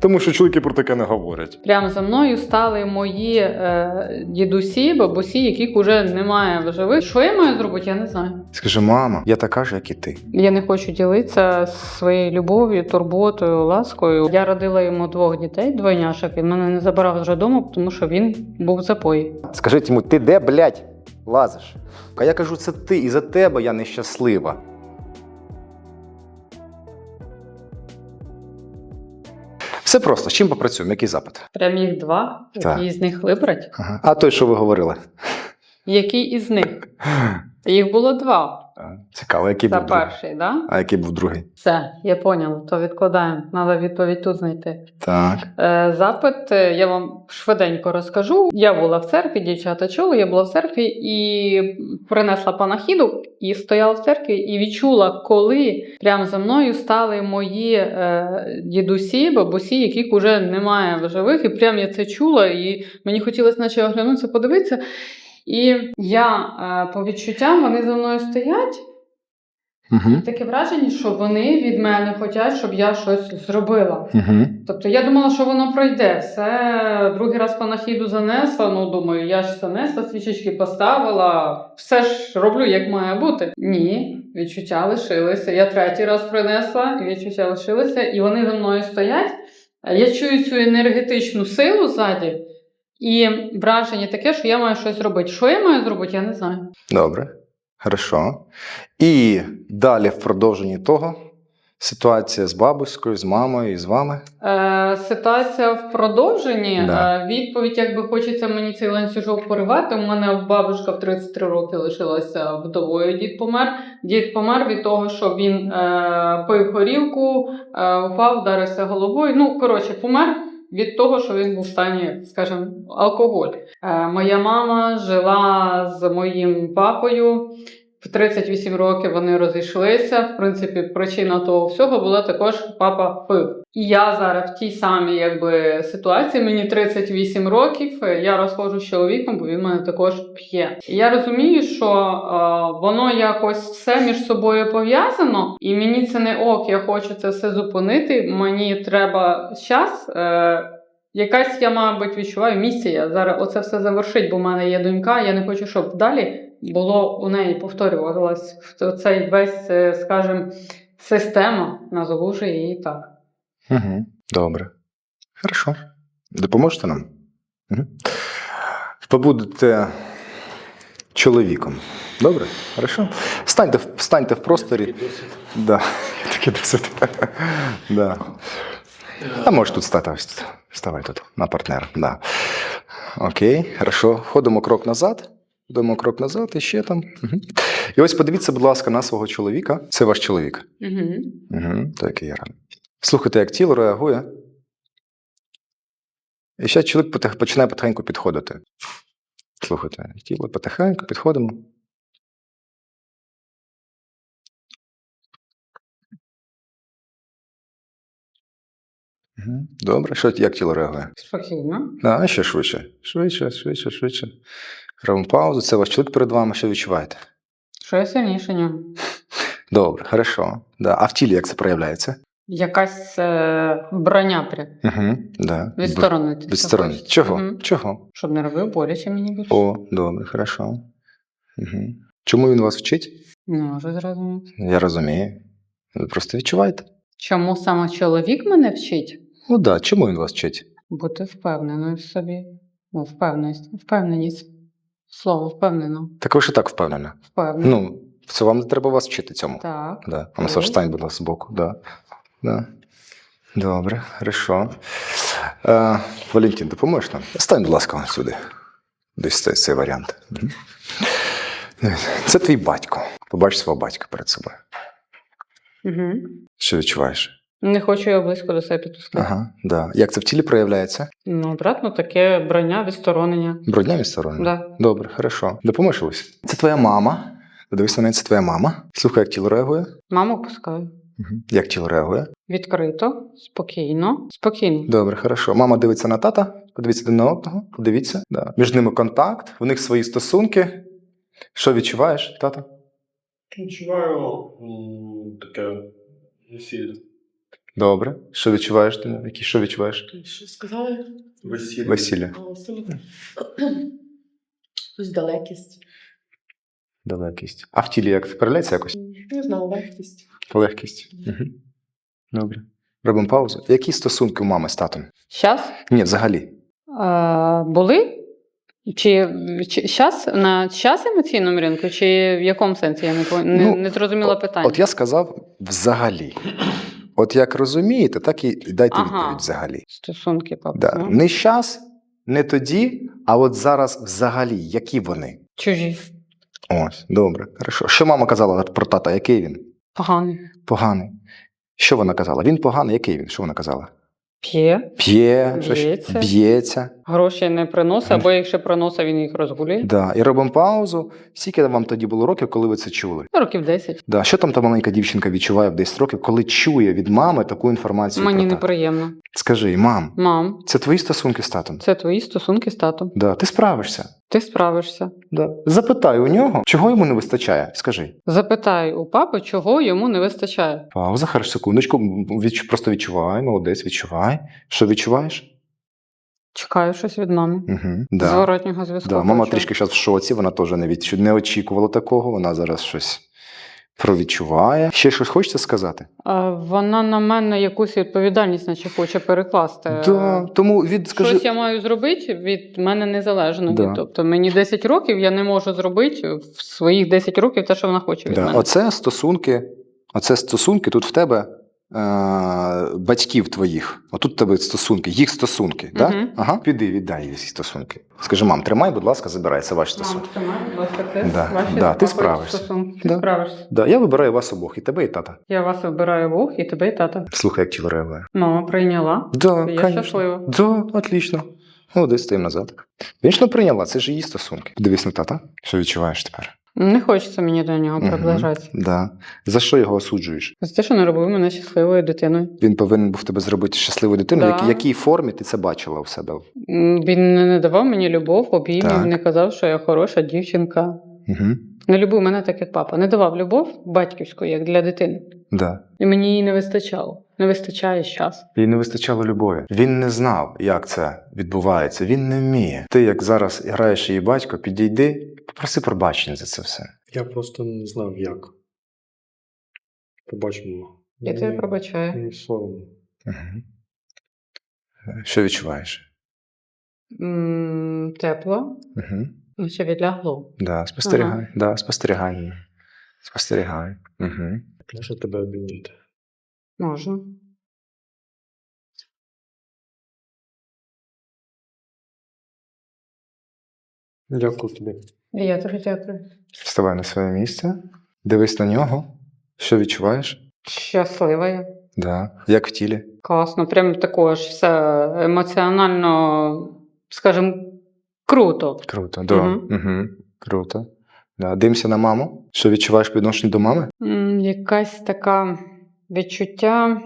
Тому що чоловіки про таке не говорять. Прямо за мною стали мої е, дідусі, бабусі, яких уже немає в живих. Що я маю зробити, я не знаю. Скажи, мама, я така ж, як і ти. Я не хочу ділитися своєю любов'ю, турботою, ласкою. Я родила йому двох дітей, двойняшок. Він мене не забирав з додому, тому що він був в запої. Скажіть йому, ти де, блядь, лазиш? А я кажу, це ти, і за тебе я нещаслива. Все просто, з чим попрацюємо? Який запит? Прям їх два. Так. Який з них вибрати? Ага. А той, що ви говорили? Який із них? Їх було два. Цікаво, який Це був другий. перший, да? А який був другий? Все, я поняла, то відкладаємо. Треба відповідь тут знайти. Так. Е, Запит е, я вам швиденько розкажу. Я була в церкві, дівчата чули, я була в церкві і принесла панахіду, і стояла в церкві, і відчула, коли прямо за мною стали мої е, дідусі, бабусі, яких уже немає в живих. І прям я це чула, і мені хотілося, наче оглянутися, подивитися. І я е, по відчуттям вони за мною стоять. Угу. Таке враження, що вони від мене хочуть, щоб я щось зробила. Угу. Тобто я думала, що воно пройде. Все другий раз панахіду занесла. Ну думаю, я ж занесла, свічечки поставила, все ж роблю, як має бути. Ні, відчуття лишилися. Я третій раз принесла, і відчуття лишилися, і вони за мною стоять. Я чую цю енергетичну силу ззаді, і враження таке, що я маю щось зробити. Що я маю зробити, я не знаю. Добре. Хорошо. І далі в продовженні того ситуація з бабуською, з мамою і з вами. Е, ситуація в продовженні. Да. Е, відповідь, якби хочеться мені цей ланцюжок поривати. У мене бабушка в 33 роки лишилася вдовою. Дід помер. Дід помер від того, що він е, пив горілку, е, упав, вдарився головою. Ну, коротше, помер. Від того, що він був в стані, скажімо, алкоголь. Е, моя мама жила з моїм папою. В 38 років вони розійшлися. В принципі, причина того всього була також папа пив. І я зараз в тій самій якби, ситуації. Мені 38 років. Я розходжу з чоловіком, бо він мене також п'є. Я розумію, що е, воно якось все між собою пов'язано, і мені це не ок. Я хочу це все зупинити. Мені треба час. Е, Якась я, мабуть, відчуваю місія. Зараз оце все завершить, бо в мене є донька. Я не хочу, щоб далі було у неї повторювалась цей весь, е, скажімо, система, назову ж її так. Угу. Добре. Хорошо. Допоможете нам? Угу. Ви будете чоловіком. Добре? Хорошо? Станьте, в- станьте в просторі. Да. Такий досвід. да. А можеш тут стати. Вставай тут на партнера. Да. Окей, хорошо. Ходимо крок назад. Ходимо крок назад і ще там. Угу. І ось подивіться, будь ласка, на свого чоловіка. Це ваш чоловік. Угу. Угу, так і я. Слухайте, як тіло реагує. І ще чоловік потих- починає потихеньку підходити. Слухайте, тіло потихеньку підходимо. Добре, що як тіло реагує? Спокійно. Да, ще швидше. Швидше, швидше, швидше. Робимо паузу. Це ваш чоловік перед вами, що відчуваєте? Що я сильніше нього? Добре, хорошо. Да. А в тілі як це проявляється? Якась е, броня прям. Угу, да. Відсторонити. Відсторонити. Чого? Мгм. Чого? Щоб не робив боляче мені більше. О, добре, хорошо. Угу. Чому він вас вчить? Не можу зрозуміти. Я розумію. Ви просто відчуваєте. Чому саме чоловік мене вчить? Ну так, да. чому він вас вчить? Бути впевненою в собі. Ну, впевненість. Впевненість. Слово впевнено. Так ви ж і так впевнена. Впевнено. Ну, це вам не треба вас вчити цьому. Так. Да. А Масаж, стань, будь ласка, збоку. Да. Да. Добре, хорошо. Е, Валентин, допоможеш нам? Стань, будь ласка, сюди. Десь цей, цей варіант. Це твій батько. Побач свого батька перед собою. Угу. Що відчуваєш? Не хочу його близько до себе підпускати. Ага, да. Як це в тілі проявляється? Ну, обратно таке броня, відсторонення. Бруднями сторони? Да. Добре, хорошо. Допоможеш ось. Це твоя мама. Дивись на неї, це твоя мама. Слухай, як тіло реагує. Маму пускаю. Угу. Як тіло реагує? Відкрито, спокійно, спокійно. Добре, хорошо. Мама дивиться на тата, подивіться один на одного, подивіться. Да. Між ними контакт, у них свої стосунки. Що відчуваєш, тата? Відчуваю м, таке весілля. Добре. Що відчуваєш ти? Які що відчуваєш? Що сказали? Весілля. Весілля. А, Якусь далекість. Далекість. А в тілі як переляться якось? Не знаю, легкість. Легкість. Угу. Добре. Робимо паузу. Які стосунки у мами з татом? Щас Ні, взагалі. е, були? Чи, чи щас, на час емоційному ринку, чи в якому сенсі я не, не, Ну, не зрозуміла питання? От я сказав взагалі. От як розумієте, так і дайте Ага. відповідь взагалі. Стосунки, папа. Да. Не щас, не тоді, а от зараз взагалі, які вони? Чужі. Ось, добре, хорошо. Що мама казала про тата, який він? Поганий. Поганий. Що вона казала? Він поганий, який він? Що вона казала? П'є, П'є, що? Б'ється. Гроші не приносить, або якщо приносить, він їх розгулює. Да. І робимо паузу. Скільки вам тоді було років, коли ви це чули? Ну, Років 10. Да. Що там та маленька дівчинка відчуває в 10 років, коли чує від мами таку інформацію? Мені про неприємно. Скажи, мам, Мам, це твої стосунки з татом? це твої стосунки з татом. Да. Ти справишся. Ти справишся. Да. Запитай у нього, чого йому не вистачає. Скажи. Запитай у папи, чого йому не вистачає. Пауза, хорошо, секундочку. Відч... Просто відчувай, молодець, відчувай. Що відчуваєш? Чекаю щось від мами. Угу. Да. Зворотнього зв'язку. Да. Мама хочу. трішки зараз в шоці, вона теж не, відчу... не очікувала такого, вона зараз щось провідчуває. Ще щось хочеться сказати? А, Вона на мене якусь відповідальність, наче хоче перекласти. Да. Тому від скажи. Щось я маю зробити від мене незалежно. Да. Тобто мені 10 років, я не можу зробити в своїх 10 років те, що вона хоче від Да. мене. Оце стосунки, оце стосунки тут в тебе. Е, батьків твоїх, отут тебе стосунки, їх стосунки. Да? Ага. Піди, віддай їй ці стосунки. Скажи, мам, тримай, будь ласка, забирай, це ваші стосунки. Мам, тримай, будь ласка, ти. Да, Ваші да, ти справишся. стосунки. Ти Да. справишся. Да, я вибираю вас обох, і тебе, і тата. Я вас вибираю Бог і тебе, і тата. Слухай, як тіло реагує. Мама прийняла. Да, Я конечно. щаслива. Да, отлично. Молодець, стоїм назад. Вічно прийняла, це ж її стосунки. Дивись на тата. Що відчуваєш тепер? Не хочеться мені до нього приближатися. Угу, Да. За що його осуджуєш? За те, що не робив мене щасливою дитиною. Він повинен був тебе зробити щасливою дитиною. Да. В якій- формі ти це бачила у себе? Він не давав мені любов, обіймів, не казав, що я хороша дівчинка. Угу. Не любив мене так, як папа. Не давав любов батьківську, як для дитини. Да. І мені її не вистачало. Не вистачає час. Їй не вистачало любові. Він не знав, як це відбувається. Він не вміє. Ти, як зараз граєш її батько, підійди, попроси пробачення за це все. Я просто не знав, як. Побачимо. Я тебе пробачаю. Мені соромно. Угу. Що відчуваєш? М, Тепло, Угу. наче відлягло. Да, спостерігай. Да, спостерігай. Спостерігай. Угу. Може тебе обійняти. Можна. Дякую тобі. І я тобі дякую. Вставай на своє місце, дивись на нього. Що відчуваєш? Щаслива я. Да. Як в тілі? Класно. Прям також все емоціонально, скажімо, круто. Круто, да. Мгм. Угу. Круто. Дивимося на маму. Що відчуваєш по відношенню до мами? М, Якась така відчуття,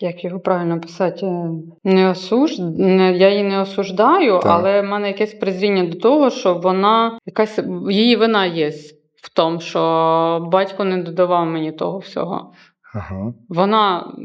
як його правильно писати, е, не осуж... не, я її не осуждаю, Так. але в мене якесь презріння до того, що вона якась її вина є в тому, що батько не додавав мені того всього. Ага. Вона м,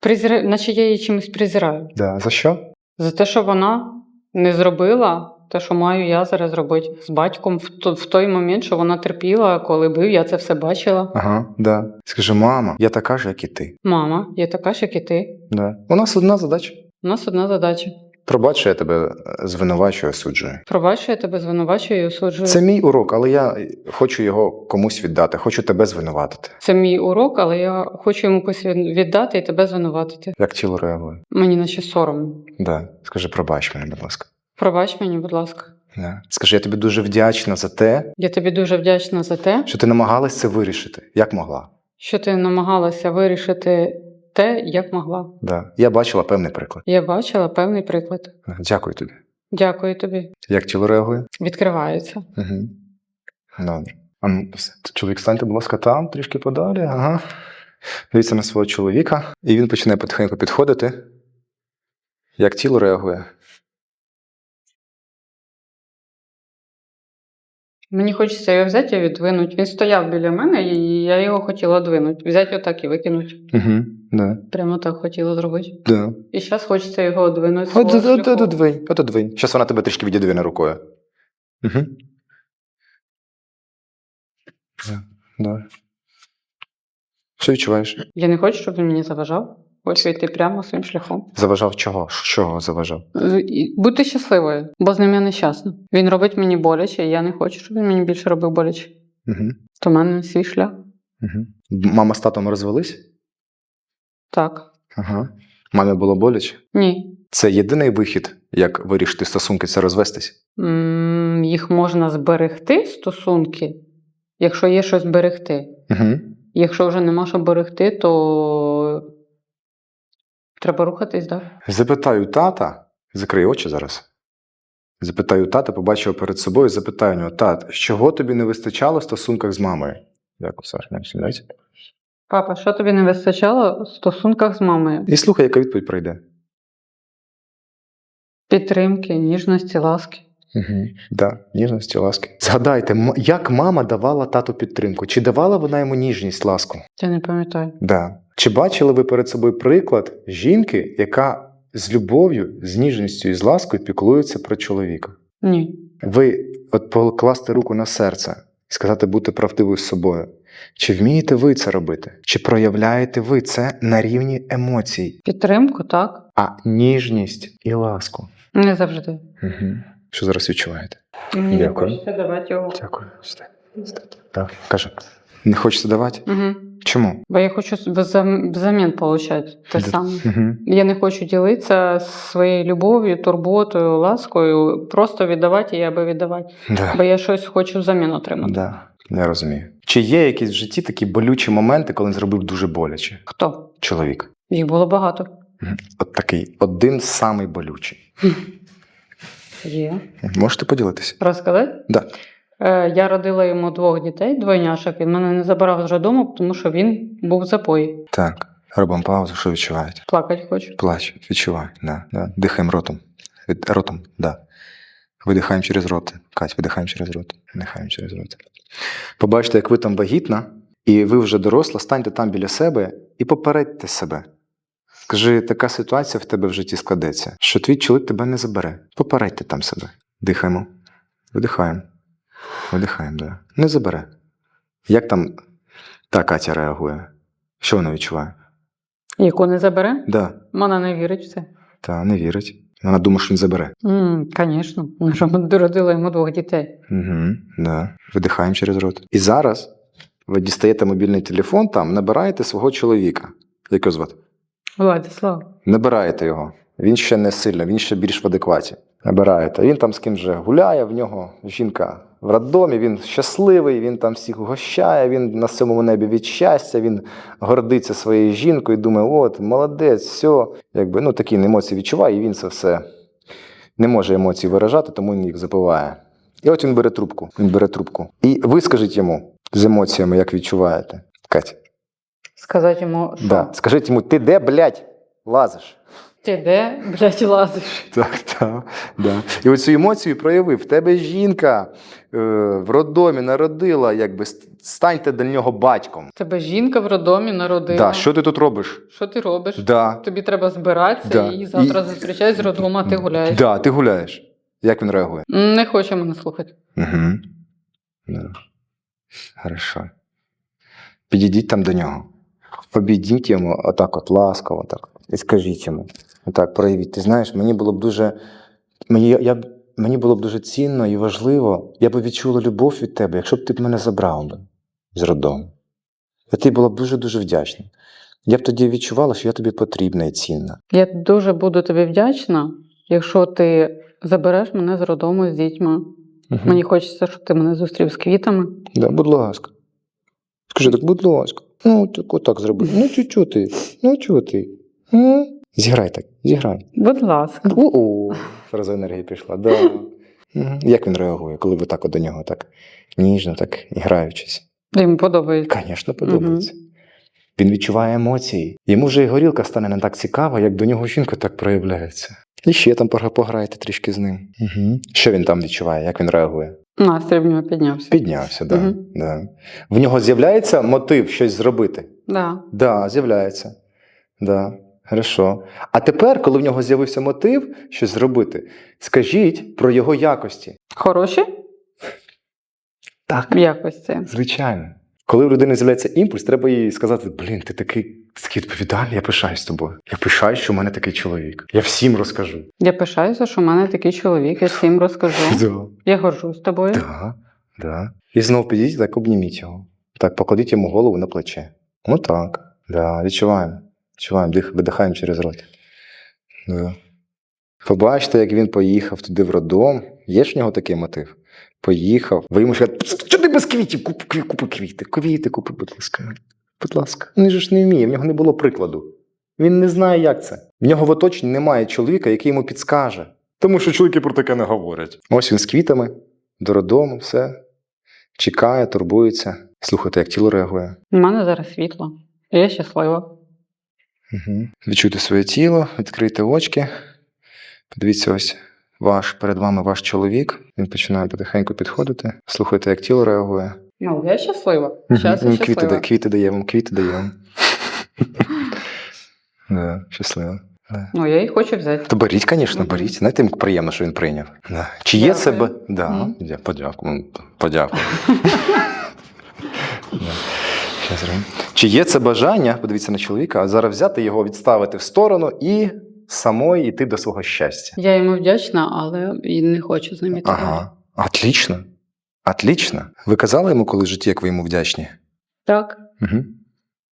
презира... наче я її чимось презираю. Да. За що? За те, що вона не зробила те, що маю я зараз зробити з батьком в, то- в той момент, що вона терпіла, коли бив, я це все бачила. Ага, да. Скажи, мама, я така ж, як і ти. Мама, я така ж, як і ти. Да. У нас одна задача. У нас одна задача. Пробач, що я тебе е, звинувачую, осуджую. Пробач, що я тебе звинувачую і осуджую. Це мій урок, але я хочу його комусь віддати, хочу тебе звинуватити. Це мій урок, але я хочу йому когось віддати і тебе звинуватити. Як тіло реагує? Мені наче соромно. Да. Скажи, пробач мене, будь ласка. Пробач мені, будь ласка. Да. Скажи, я тобі дуже вдячна за те, Я тобі дуже вдячна за те, що ти намагалась це вирішити, як могла. що ти намагалася вирішити те, як могла. Да. Я бачила певний приклад. Я бачила певний приклад. Дякую тобі. Дякую тобі. Як тіло реагує? Відкривається. Угу. Добре. А. Чоловік, станьте, будь ласка, там, трішки подалі. Ага. Дивіться на свого чоловіка, і він починає потихеньку підходити. Як тіло реагує? Мені хочеться його взяти і відвинути. Він стояв біля мене, і я його хотіла двинути. Взяти отак і викинути. Угу. Да. Прямо так хотіла зробити. Да. І зараз хочеться його одвинути. От, от, от, от, двинь, от, от двинь. Зараз вона тебе трішки відідвине рукою. Угу. Да. Да. Що відчуваєш? Я не хочу, щоб він мені заважав. Хочу йти прямо своїм шляхом. Заважав чого? Чого заважав? Бути щасливою, бо з ним я нещасна. Він робить мені боляче, і я не хочу, щоб він мені більше робив боляче. Угу. То в мене свій шлях. Угу. Мама з татом розвелись? Так. Ага. Мамі було боляче? Ні. Це єдиний вихід, як вирішити стосунки, це розвестись. М, Їх можна зберегти, стосунки, якщо є щось берегти. Угу. Якщо вже нема що берегти, то треба рухатись далі. Запитаю тата, закрий очі зараз. Запитаю тата, побачив перед собою, запитаю нього, тат, чого тобі не вистачало в стосунках з мамою? Дякую, Саш, нам сідайте. Папа, що тобі не вистачало в стосунках з мамою? І слухай, яка відповідь прийде. Підтримки, ніжності, ласки. Угу. Да, ніжності, ласки. Згадайте, як мама давала тату підтримку? Чи давала вона йому ніжність, ласку? Я не пам'ятаю. Да. Чи бачили ви перед собою приклад жінки, яка з любов'ю, з ніжністю і з ласкою піклується про чоловіка? Ні. Ви от покласти руку на серце і сказати бути правдивою з собою. Чи вмієте ви це робити? Чи проявляєте ви це на рівні емоцій, Підтримку, так. а ніжність і ласку? Не завжди. Угу. Що зараз відчуваєте? Мені не Дякую. хочеться давати його. Дякую. Так, каже. Не хочете давати? Угу. Чому? Бо я хочу взам- взамін отримати те саме. Угу. Я не хочу ділитися своєю любов'ю, турботою, ласкою, просто віддавати і аби віддавати. Да. Бо я щось хочу взамін отримати. Да. Я розумію. Чи є якісь в житті такі болючі моменти, коли він зробив дуже боляче? Хто? Чоловік. Їх було багато. От такий один самий болючий. Є. Можете поділитися? Розказати? Да. Е, я родила йому двох дітей, двойняшок. Він мене не забирав з роддому, тому що він був в запої. Так. Робимо паузу, що відчуваєте? Плакати хочу. Плач, відчувай, да, да. Дихаємо ротом. Від, ротом, да. Видихаємо через рот. Кать, видихаємо через рот. Видихаємо через рот. Побачите, як ви там вагітна, і ви вже доросла, станьте там біля себе і попередьте себе. Скажи, така ситуація в тебе в житті складеться, що твій чоловік тебе не забере. Попередьте там себе. Дихаємо. Видихаємо. Видихаємо, да. Не забере. Як там та Катя реагує? Що вона відчуває? Яку не забере? Да. Вона не вірить в це. Та не вірить. Вона думає, що він забере. Звісно, вона ж родила йому двох дітей. Угу, да. Видихаємо через рот. І зараз ви дістаєте мобільний телефон, там набираєте свого чоловіка. Як його звати? Владислав. Набираєте його. Він ще не сильно, він ще більш в адекваті. Набираєте. Він там з ким же гуляє, в нього жінка в роддомі, він щасливий, він там всіх гощає, він на сьомому небі від щастя, він гордиться своєю жінкою, думає, от, молодець, все. Якби, ну, такі емоції відчуває, і він це все не може емоції виражати, тому він їх запиває. І от він бере трубку. Він бере трубку. І ви скажіть йому з емоціями, як відчуваєте. Катя. Сказати йому, що Да. Скажіть йому, ти де, блядь, лазиш? ти де, блядь, лазиш. Так, так. Да. І оцю емоцію проявив. В тебе жінка е, в роддомі народила, якби ст- станьте до нього батьком. Тебе жінка в роддомі народила. Да. Що ти тут робиш? Що ти робиш? Да. Тобі треба збиратися Да. і завтра І- зустрічай з роддому, а ти гуляєш. Да, ти гуляєш. Як він реагує? Не хоче мене слухати. Угу. Да. Хорошо. Підійдіть там до нього. Обійдіть йому отак от ласково, так. І скажіть йому. Отак, проявіть. Ти знаєш, мені було б дуже. Мені, я, мені було б дуже цінно і важливо, я б відчула любов від тебе, якщо б ти б мене забрав би з роддому. Я тобі була б дуже-дуже вдячна. Я б тоді відчувала, що я тобі потрібна і цінна. Я дуже буду тобі вдячна, якщо ти забереш мене з роддому з дітьми. Угу. Мені хочеться, щоб ти мене зустрів з квітами. Да, будь ласка. Скажи так, будь ласка. Ну, так отак зроби. Ну, чу чу ти? Ну, чого ти? М? Зіграй так, зіграй. Будь ласка. О, зразу енергія пішла. Да. Як він реагує, коли ви так от до нього так ніжно, так граючись? Йому подобається. Звісно, подобається. Він відчуває емоції. Йому вже і горілка стане не так цікава, як до нього жінка так проявляється. І ще там пограйте трішки з ним. Угу. Що він там відчуває, як він реагує? Настрій в нього піднявся. Піднявся, да, угу. да. В нього з'являється мотив щось зробити. Да. Да, з'являється. Да. Хорошо. А тепер, коли в нього з'явився мотив щось зробити, скажіть про його якості. Хороші Так. якості. Звичайно. Коли у людини з'являється імпульс, треба їй сказати: блін, ти такий, такий відповідальний, я пишаюсь тобою. Я пишаюсь, що в мене такий чоловік. Я всім розкажу. Я пишаюся, що в мене такий чоловік, я всім розкажу. Да. Я горжусь тобою. Да, да. І знов підійдіть, так обніміть його. Так, покладіть йому голову на плече. Ну так. Да, відчуваємо. Відчуваємо, дих, видихаємо через рот. Да. Побачите, як він поїхав туди в роддом. Є ж в нього такий мотив? Поїхав. Ви йому ти без квітів? Купи, кві- купи квіти. Квіти купи, будь ласка. Будь ласка. Він же ж не вміє, в нього не було прикладу. Він не знає, як це. В нього в оточенні немає чоловіка, який йому підскаже. Тому що чоловіки про таке не говорять. Ось він з квітами, до роддому, все. Чекає, турбується. Слухайте, як тіло реагує. У мене зараз світло. Я щаслива. Угу. Відчуйте своє тіло, відкрийте очки. Подивіться, ось ваш перед вами ваш чоловік. Він починає потихеньку підходити. Слухайте, як тіло реагує. Ну, я щаслива. Зараз я квіти, щаслива. квіти дає вам, квіти дає вам. Да, щасливо. Да. Ну, я їх хочу взяти. То беріть, звісно, беріть. Знаєте, їм приємно, що він прийняв. Да. Чи є це б... Да. Я подякую. Подякую. Да. Щас. Чи є це бажання, подивіться на чоловіка, а зараз взяти його, відставити в сторону і самої йти до свого щастя. Я йому вдячна, але і не хочу з ним іти. Ага. Отлично. Отлично. Ви казали йому коли в житті, як ви йому вдячні? Так. Угу.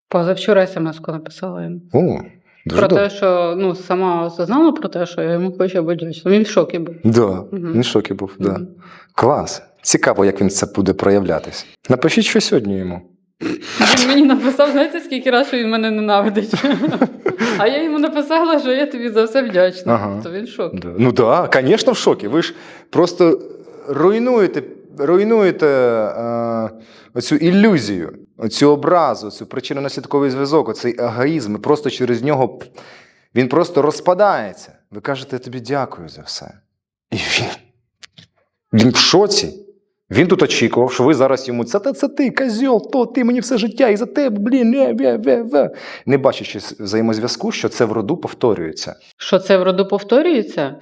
Позавчора смс-ку написала йому. О, дуже про добре. те, що ну, сама осознала про те, що я йому хочу бути вдячна. Він в шокі був. Да, Мгм. він в шокі був. Да. Мгм. Клас. Цікаво, як він це буде проявлятись. Напишіть, що сьогодні йому. Він мені написав, знаєте, скільки разів, що він мене ненавидить. А я йому написала, що я тобі за все вдячна. Ага. То він в шокі. Да. Ну так, да, звісно, в шокі. Ви ж просто руйнуєте, руйнуєте е, оцю ілюзію, оцю образу, цю причинно-наслідковий зв'язок, оцей егоїзм. І просто через нього він просто розпадається. Ви кажете, я тобі дякую за все. І він, він в шоці. Він тут очікував, що ви зараз йому це, це, це ти, козьол, то ти мені все життя і за тебе, блін, не, ве, ве, ве. не бачачи взаємозв'язку, що це в роду повторюється. Що це в роду повторюється?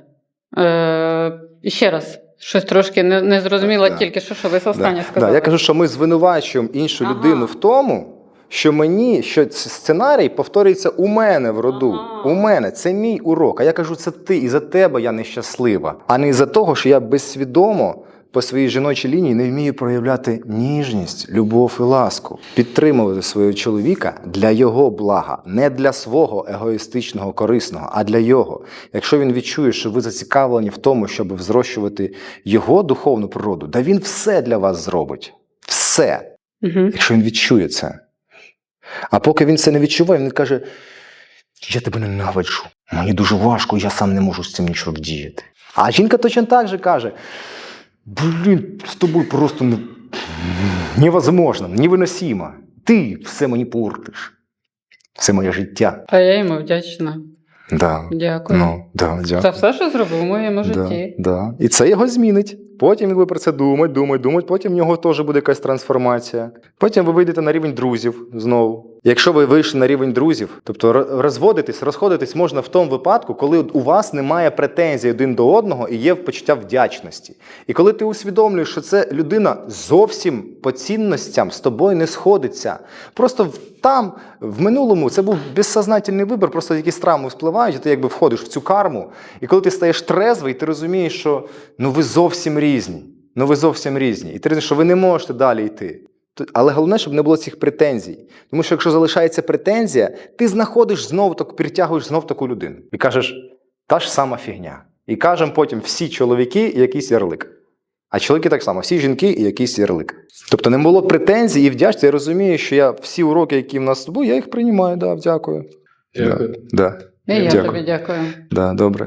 Е, ще раз, щось трошки не, не зрозуміла Да. тільки що, що ви останнє Да, сказали. Да, я кажу, що ми звинувачуємо іншу Ага. людину в тому, що мені, що сценарій повторюється у мене в роду. Ага. У мене це мій урок. А я кажу, це ти, і за тебе я нещаслива. А не із-за того, що я безсвідомо по своїй жіночій лінії не вмію проявляти ніжність, любов і ласку, підтримувати свого чоловіка для його блага, не для свого егоїстичного корисного, а для його. Якщо він відчує, що ви зацікавлені в тому, щоб взрощувати його духовну природу, да він все для вас зробить. Все, Угу. якщо він відчує це. А поки він це не відчуває, він каже: Я тебе ненавиджу. Мені дуже важко, я сам не можу з цим нічого вдіяти. А жінка точно так же каже: Блін, з тобою просто не... невозможно, невиносимо. Ти все мені портиш. Це моє життя. А я йому вдячна. Да. Дякую. Ну, да, дякую. За все, що зробив у моєму Да, житті. да. І це його змінить. Потім він буде про це думати, думати, думати. Потім в нього теж буде якась трансформація. Потім ви вийдете на рівень друзів знову. Якщо ви вийшли на рівень друзів, тобто розводитись, розходитись можна в тому випадку, коли у вас немає претензій один до одного і є почуття вдячності. І коли ти усвідомлюєш, що це людина зовсім по цінностям з тобою не сходиться. Просто там, в минулому, це був безсознательний вибір, просто якісь травми впливають, і ти якби входиш в цю карму. І коли ти стаєш трезвий, ти розумієш, що ну ви зовсім різні. Ну ви зовсім різні. І ти розумієш, що ви не можете далі йти. Але головне, щоб не було цих претензій. Тому що якщо залишається претензія, ти знаходиш знов так, притягуєш знов таку людину. І кажеш, та ж сама фігня. І кажемо потім всі чоловіки і якийсь ярлик. А чоловіки так само, всі жінки і якийсь ярлик. Тобто не було претензій і вдячності. Я розумію, що я всі уроки, які в нас тобою, я їх приймаю, да, дякую. Дякую. Да, да, І я Дякую. тобі дякую. да, добре.